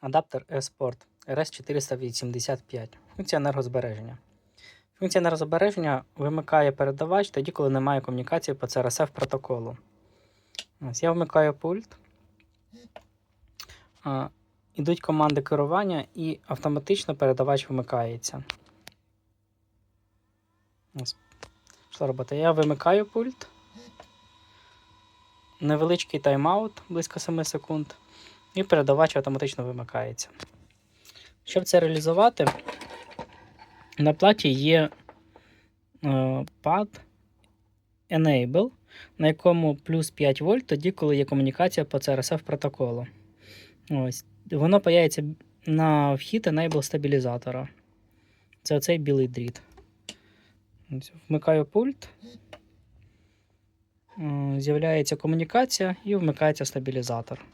Адаптер eSport RS485. Функція енергозбереження. Функція енергозбереження вимикає передавач тоді, коли немає комунікації по CRSF протоколу. Ось я вмикаю пульт. Ідуть команди керування і автоматично передавач вмикається. Ось. Що робота? Я вимикаю пульт. Невеличкий тайм-аут близько 7 секунд. І передавач автоматично вимикається. Щоб це реалізувати, на платі є е, пад Enable, на якому плюс 5 вольт, тоді, коли є комунікація по CRSF протоколу. Ось. Воно появиться на вхід Enable стабілізатора. Це оцей білий дріт. Вмикаю пульт. Е, З'являється комунікація і вмикається стабілізатор.